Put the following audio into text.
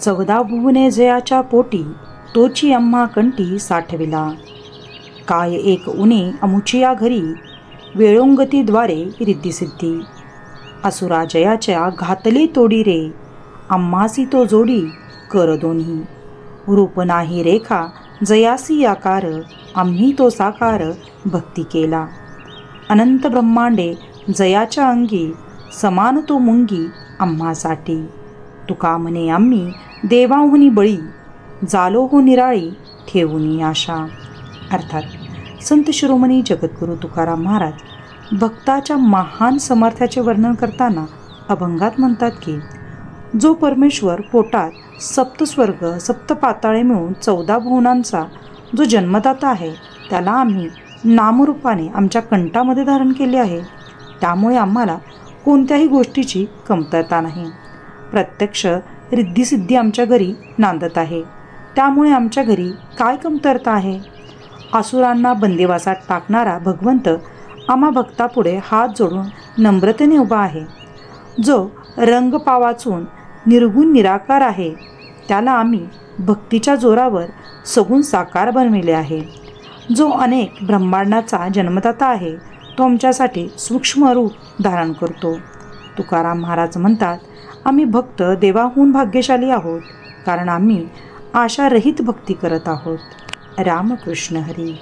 चौदा भुवने जयाच्या पोटी तोची अम्मा कंटी साठविला. काय एक उणे अमुचिया घरी वेळोंगतीद्वारे रिद्धिसिद्धी असुरा जयाच्या घातली तोडी रे अम्मासी तो जोडी कर दोन्ही. रूप नाही रेखा जयासी आकार आम्ही तो साकार भक्ती केला. अनंत ब्रह्मांडे जयाच्या अंगी समान तो मुंगी आम्हासाठी तुका म्हणे आम्ही देवाहुनी बळी जालो हो निराळी ठेवूनी आशा. अर्थात संत शिरोमणी जगद्गुरू तुकाराम महाराज भक्ताच्या महान समर्थाचे वर्णन करताना अभंगात म्हणतात की जो परमेश्वर पोटात सप्तस्वर्ग सप्त पाताळे मिळून चौदा भुवनांचा जो जन्मदाता आहे त्याला आम्ही नामरूपाने आमच्या कंठामध्ये धारण केले आहे. त्यामुळे आम्हाला कोणत्याही गोष्टीची कमतरता नाही. प्रत्यक्ष रिद्धिसिद्धी आमच्या घरी नांदत आहे. त्यामुळे आमच्या घरी काय कमतरता आहे? आसुरांना बंदिवासात टाकणारा भगवंत आम्हा भक्तापुढे हात जोडून नम्रतेने उभा आहे. जो रंग पावाचून निर्गुण निराकार आहे त्याला आम्ही भक्तीच्या जोरावर सगुण साकार बनविले आहे. जो अनेक ब्रह्मांडाचा जन्मदाता आहे तो आमच्यासाठी सूक्ष्म रूप धारण करतो. तुकाराम महाराज म्हणतात आम्ही भक्त देवाहून भाग्यशाली आहोत कारण आम्ही आशारहित भक्ती करत आहोत. रामकृष्ण हरी.